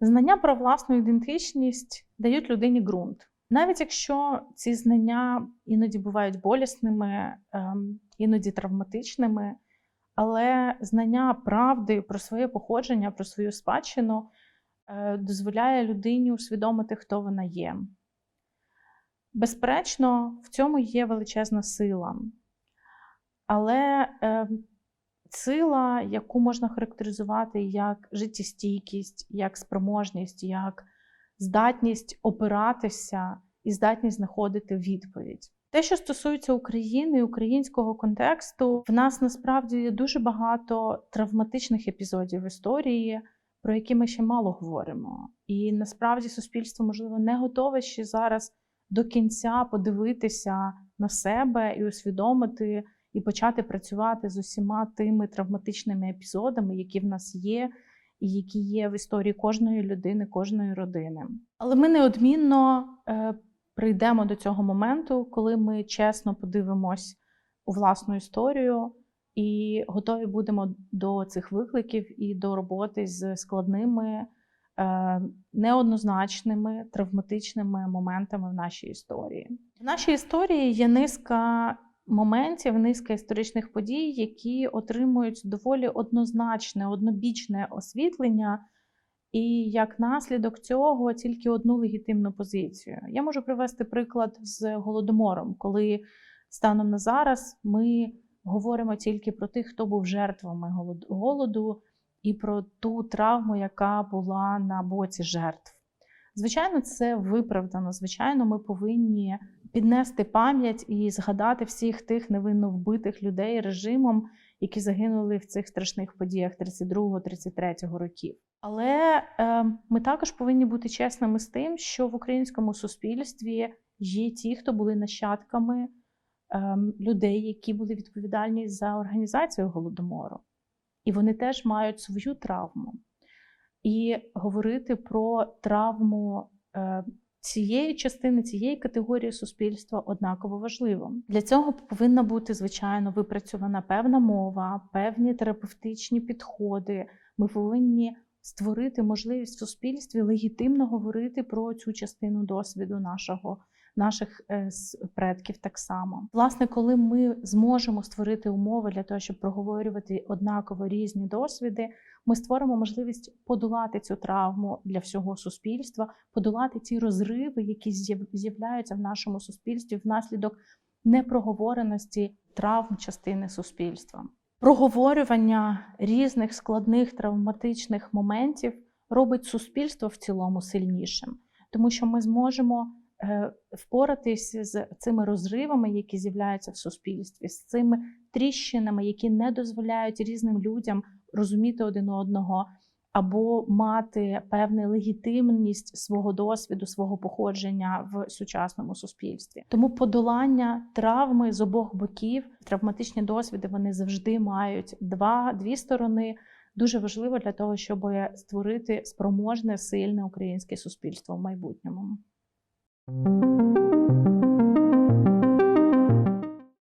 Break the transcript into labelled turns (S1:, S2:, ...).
S1: Знання про власну ідентичність дають людині ґрунт. Навіть якщо ці знання іноді бувають болісними, ем, іноді травматичними, але знання правди про своє походження, про свою спадщину е, дозволяє людині усвідомити, хто вона є. Безперечно, в цьому є величезна сила. Але е, сила, яку можна характеризувати як життєстійкість, як спроможність, як здатність опиратися і здатність знаходити відповідь. Те, що стосується України і українського контексту, в нас насправді є дуже багато травматичних епізодів в історії, про які ми ще мало говоримо. І насправді суспільство, можливо, не готове ще зараз до кінця подивитися на себе і усвідомити, і почати працювати з усіма тими травматичними епізодами, які в нас є, і які є в історії кожної людини, кожної родини. Але ми неодмінно е, прийдемо до цього моменту, коли ми чесно подивимось у власну історію і готові будемо до цих викликів і до роботи з складними, е, неоднозначними травматичними моментами в нашій історії. В нашій історії є низка моментів, низка історичних подій, які отримують доволі однозначне, однобічне освітлення. І як наслідок цього тільки одну легітимну позицію. Я можу привести приклад з голодомором, коли станом на зараз ми говоримо тільки про тих, хто був жертвами голоду, і про ту травму, яка була на боці жертв. Звичайно, це виправдано. Звичайно, ми повинні піднести пам'ять і згадати всіх тих невинно вбитих людей режимом, які загинули в цих страшних подіях 32-33 років. Але е, ми також повинні бути чесними з тим, що в українському суспільстві є ті, хто були нащадками е, людей, які були відповідальні за організацію голодомору, і вони теж мають свою травму. І говорити про травму е, цієї частини, цієї категорії суспільства однаково важливо. Для цього повинна бути звичайно випрацьована певна мова, певні терапевтичні підходи. Ми повинні створити можливість в суспільстві легітимно говорити про цю частину досвіду нашого. Наших е, предків так само. Власне, коли ми зможемо створити умови для того, щоб проговорювати однаково різні досвіди, ми створимо можливість подолати цю травму для всього суспільства, подолати ті розриви, які з'являються в нашому суспільстві внаслідок непроговореності травм частини суспільства. Проговорювання різних складних травматичних моментів робить суспільство в цілому сильнішим, тому що ми зможемо е, впоратися з цими розривами, які з'являються в суспільстві, з цими тріщинами, які не дозволяють різним людям розуміти один одного, або мати певну легітимність свого досвіду, свого походження в сучасному суспільстві. Тому подолання травми з обох боків, травматичні досвіди вони завжди мають два дві сторони. Дуже важливо для того, щоб створити спроможне, сильне українське суспільство в майбутньому. Thank you.